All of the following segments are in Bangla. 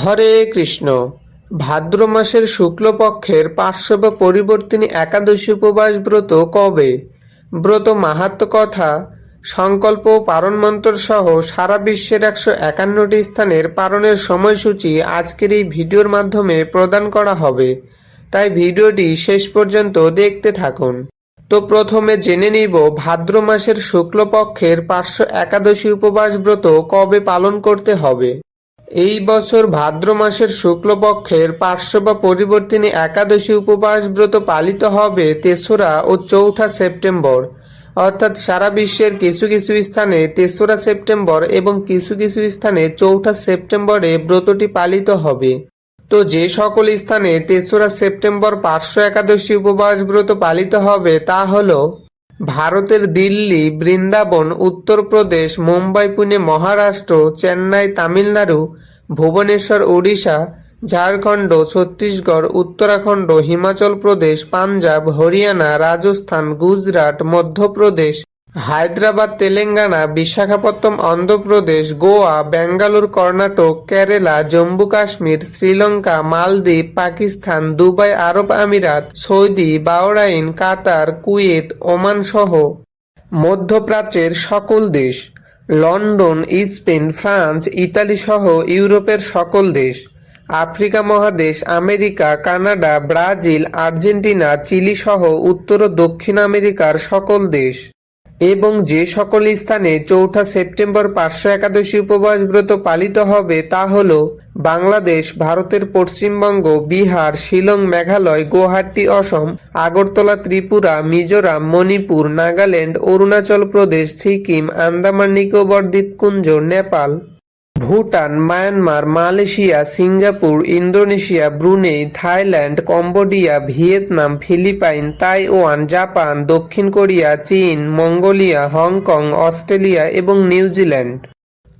হরে কৃষ্ণ। ভাদ্র মাসের শুক্লপক্ষের পার্শ্ব বা পরিবর্তিনী একাদশী উপবাস ব্রত কবে? ব্রত মাহাত্ম কথা, সংকল্প পারণ মন্ত্র সহ সারা বিশ্বের একশো একান্নটি স্থানের পারণের সময়সূচি আজকের এই ভিডিওর মাধ্যমে প্রদান করা হবে। তাই ভিডিওটি শেষ পর্যন্ত দেখতে থাকুন। তো প্রথমে জেনে নিব ভাদ্র মাসের শুক্লপক্ষের পার্শ্ব একাদশী উপবাস ব্রত কবে পালন করতে হবে। এই বছর ভাদ্র মাসের শুক্লপক্ষের পার্শ্ব বা পরিবর্তিনী একাদশী উপবাস ব্রত পালিত হবে তেসরা ও চৌঠা সেপ্টেম্বর। অর্থাৎ সারা বিশ্বের কিছু কিছু স্থানে তেসরা সেপ্টেম্বর এবং কিছু কিছু স্থানে চৌঠা সেপ্টেম্বরে ব্রতটি পালিত হবে। তো যে সকল স্থানে তেসরা সেপ্টেম্বর পার্শ্ব একাদশী উপবাস ব্রত পালিত হবে তা হল ভারতের দিল্লি, বৃন্দাবন, উত্তরপ্রদেশ, মুম্বাই, পুনে, মহারাষ্ট্র, চেন্নাই, তামিলনাড়ু, ভুবনেশ্বর, ওড়িশা, ঝাড়খণ্ড, ছত্তিশগড়, উত্তরাখণ্ড, হিমাচল প্রদেশ, পাঞ্জাব, হরিয়ানা, রাজস্থান, গুজরাট, মধ্যপ্রদেশ হায়দ্রাবাদ, তেলেঙ্গানা বিশাখাপত্তম অন্ধ্রপ্রদেশ, গোয়া, বেঙ্গালুর, কর্ণাটক, কেরালা, জম্মু কাশ্মীর, শ্রীলঙ্কা, মালদ্বীপ, পাকিস্তান, দুবাই, আরব আমিরাত, Saudi, Bahrain, Qatar, Kuwait, Oman সহ মধ্যপ্রাচ্যের সকল দেশ, লন্ডন, স্পেন, ফ্রান্স, ইতালি সহ ইউরোপের সকল দেশ, আফ্রিকা মহাদেশ, America, Canada, Brazil, Argentina, Chile সহ উত্তর ও দক্ষিণ আমেরিকার সকল দেশ। এবং যে সকল স্থানে চৌঠা সেপ্টেম্বর পার্শ্ব একাদশী উপবাস ব্রত পালিত হবে তা হল বাংলাদেশ, ভারতের পশ্চিমবঙ্গ, বিহার, শিলং, মেঘালয় গুয়াহাটি অসম, আগরতলা, ত্রিপুরা, মিজোরাম, মণিপুর, নাগাল্যান্ড, অরুণাচল প্রদেশ, সিকিম, আন্দামান নিকোবর, দ্বীপপুঞ্জ, Nepal. Bhutan, Myanmar, Malaysia, Singapore, Indonesia, Brunei, Thailand, Cambodia, Vietnam, Philippines, Taiwan, Japan, দক্ষিণ কোরিয়া, চীন, মঙ্গোলিয়া, হংকং, অস্ট্রেলিয়া এবং নিউজিল্যান্ড।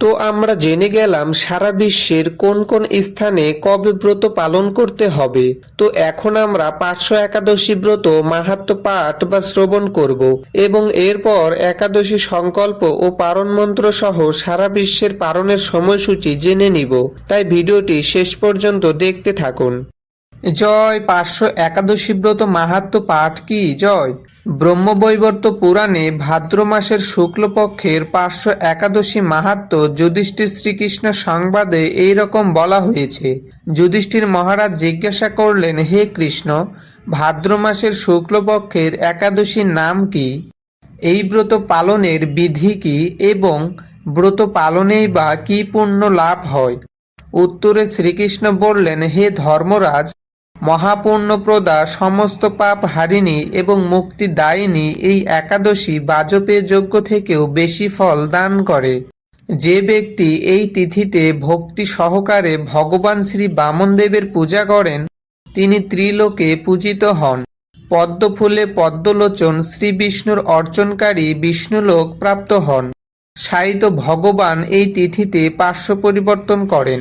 তো আমরা জেনে গেলাম সারা বিশ্বের কোন কোন স্থানে কবে ব্রত পালন করতে হবে। তো এখন আমরা পার্শ্ব একাদশী ব্রত মাহাত্ম পাঠ বা শ্রবণ করব এবং এরপর একাদশী সংকল্প ও পারণ মন্ত্র সহ সারা বিশ্বের পারণের সময়সূচি জেনে নিব। তাই ভিডিওটি শেষ পর্যন্ত দেখতে থাকুন। জয় পার্শ্ব একাদশী ব্রত মাহাত্ম পাঠ কি? জয়। ব্রহ্মবৈবর্ত পুরাণে ভাদ্র মাসের শুক্লপক্ষের পার্শ্ব একাদশী মাহাত্ম যুধিষ্ঠির শ্রীকৃষ্ণ সংবাদে এই রকম বলা হয়েছে। যুধিষ্ঠির মহারাজ জিজ্ঞাসা করলেন, হে কৃষ্ণ, ভাদ্র মাসের শুক্লপক্ষের একাদশীর নাম কি? এই ব্রত পালনের বিধি কি? এবং ব্রত পালনেই বা কি পুণ্য লাভ হয়? উত্তরে শ্রীকৃষ্ণ বললেন, হে ধর্মরাজ মহাপুণ্যপ্রদা সমস্ত পাপ হারিণী এবং মুক্তি দায়িনী এই একাদশী বাজপেয় যজ্ঞ থেকেও বেশি ফল দান করে। যে ব্যক্তি এই তিথিতে ভক্তি সহকারে ভগবান শ্রী বামনদেবের পূজা করেন, তিনি ত্রিলোকে পূজিত হন। পদ্মফুলে পদ্মলোচন শ্রী বিষ্ণুর অর্চনকারী বিষ্ণুলোক প্রাপ্ত হন। সাহিত্য ভগবান এই তিথিতে পার্শ্ব পরিবর্তন করেন।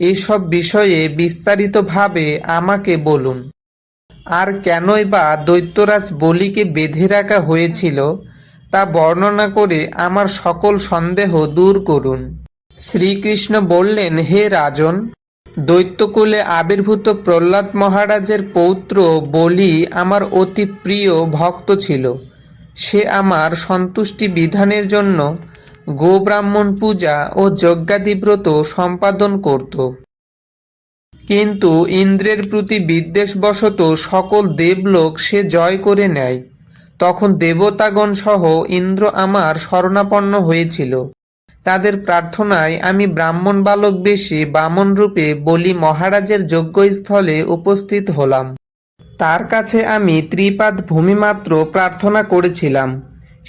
এসব বিষয়ে বিস্তারিতভাবে আমাকে বলুন। আর কেনই বা দৈত্যরাজ বলিকে বেঁধে রাখা হয়েছিল, তা বর্ণনা করে আমার সকল সন্দেহ দূর করুন। শ্রীকৃষ্ণ বললেন, হে রাজন, দৈত্যকুলে আবির্ভূত প্রহ্লাদ মহারাজের পৌত্র বলি আমার অতি প্রিয় ভক্ত ছিল। সে আমার সন্তুষ্টি বিধানের জন্য গোব্রাহ্মণ পূজা ও যজ্ঞাদিব্রত সম্পাদন করত। কিন্তু ইন্দ্রের প্রতি বিদ্বেষবশত সকল দেবলোক সে জয় করে নেয়। তখন দেবতাগণ সহ ইন্দ্র আমার শরণাপন্ন হয়েছিল। তাদের প্রার্থনায় আমি ব্রাহ্মণ বালক বেশে বামন রূপে বলি মহারাজের যজ্ঞস্থলে উপস্থিত হলাম। তার কাছে আমি ত্রিপাদ ভূমিমাত্র প্রার্থনা করেছিলাম।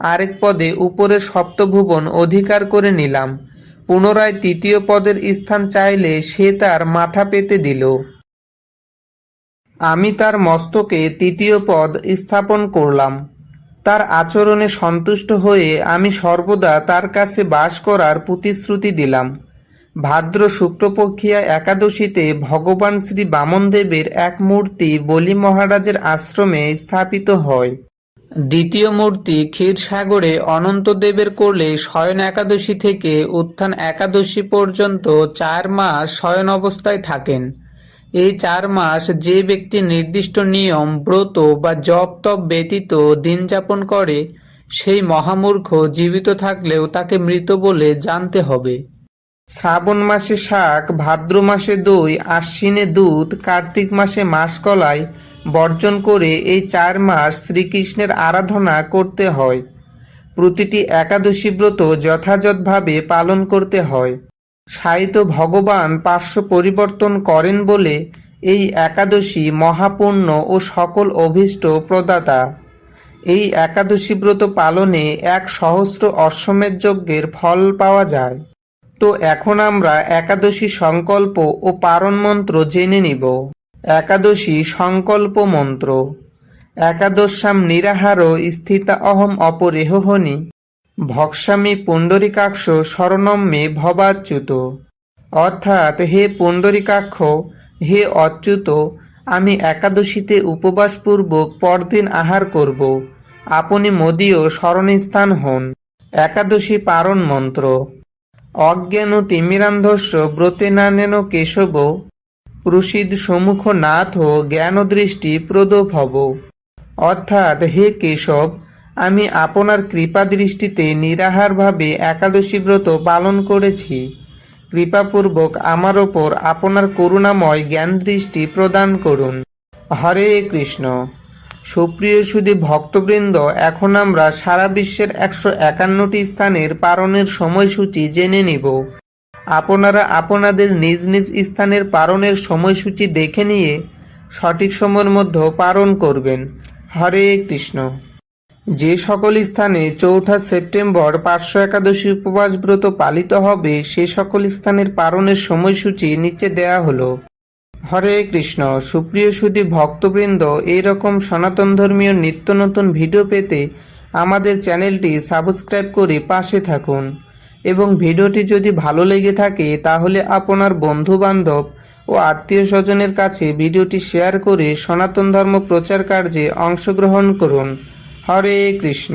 আরেক পদে উপরের সপ্তভুবন অধিকার করে নিলাম। পুনরায় তৃতীয় পদের স্থান চাইলে সে তার মাথা পেতে দিল। আমি তার মস্তকে তৃতীয় পদ স্থাপন করলাম। তার আচরণে সন্তুষ্ট হয়ে আমি সর্বদা তার কাছে বাস করার প্রতিশ্রুতি দিলাম। ভাদ্র শুক্লপক্ষিয়া একাদশীতে ভগবান শ্রী বামনদেবের এক মূর্তি বলি মহারাজের আশ্রমে স্থাপিত হয়। দ্বিতীয় মূর্তি ক্ষীরসাগরে অনন্তদেবের কোলে শয়ন একাদশী থেকে উত্থান একাদশী পর্যন্ত চার মাস শয়ন অবস্থায় থাকেন। এই চার মাস যে ব্যক্তি নির্দিষ্ট নিয়ম, ব্রত বা জপ তপ ব্যতীত দিন যাপন করে, সেই মহামূর্খ জীবিত থাকলেও তাকে মৃত বলে জানতে হবে। শ্রাবণ মাসে শাক, ভাদ্র মাসে দই, আশ্বিনে দুধ, কার্তিক মাসে মাসকলাই বর্জন করে এই চার মাস শ্রীকৃষ্ণের আরাধনা করতে হয়। প্রতিটি একাদশী ব্রত যথাযথভাবে পালন করতে হয়। সাহিত্য ভগবান পার্শ্ব পরিবর্তন করেন বলে এই একাদশী মহাপুণ্য ও সকল অভীষ্ট প্রদাতা। এই একাদশী ব্রত পালনে এক সহস্র অশ্বমেধ যজ্ঞের ফল পাওয়া যায়। তো এখন আমরা একাদশী সংকল্প ও পারণ মন্ত্র জেনে নিব। একাদশী সংকল্প মন্ত্র। একাদশ্যাম নিরাহার স্থিতা অহম অপরেহনি ভক্সামি পুণ্ডরিকাক্ষ শরণম ভবাচ্যুত। অর্থাৎ হে পুণ্ডরিকাক্ষ, হে অচ্যুত, আমি একাদশীতে উপবাসপূর্বক পরদিন আহার করব। আপনি মোদীয় স্মরণস্থান হন। একাদশী পারণ মন্ত্র। অজ্ঞান তিমিরান্ধস্য ব্রতেনানেন কেশব। প্রসিদ্ধ সম্মুখ নাথ জ্ঞান দৃষ্টি প্রদভব অর্থাৎ, হে কেশব, আমি আপনার কৃপা দৃষ্টিতে নিরাহারভাবে একাদশী ব্রত পালন করেছি। কৃপাপূর্বক আমার ওপর আপনার করুণাময় জ্ঞান দৃষ্টি প্রদান করুন। হরে কৃষ্ণ। সুপ্রিয় সুদী ভক্তবৃন্দ, এখন আমরা সারা বিশ্বের একশো একান্নটি স্থানের পারণের সময়সূচি জেনে নিব। আপনারা আপনাদের নিজ নিজ স্থানের পারণের সময়সূচি দেখে নিয়ে সঠিক সময়ের মধ্যে পালন করবেন। হরে কৃষ্ণ। যে সকল স্থানে চৌঠা সেপ্টেম্বর পার্শ্ব একাদশী উপবাস ব্রত পালিত হবে, সে সকল স্থানের পালনের সময়সূচি নিচে দেয়া হলো। হরে কৃষ্ণ। সুপ্রিয় সুদী ভক্তবৃন্দ, এইরকম সনাতন ধর্মীয় নিত্য নতুন ভিডিও পেতে আমাদের চ্যানেলটি সাবস্ক্রাইব করে পাশে থাকুন। এবং ভিডিওটি যদি ভালো লেগে থাকে, তাহলে আপনার বন্ধু বান্ধব ও আত্মীয় স্বজনের কাছে ভিডিওটি শেয়ার করে সনাতন ধর্ম প্রচার কার্যে অংশগ্রহণ করুন। হরে কৃষ্ণ।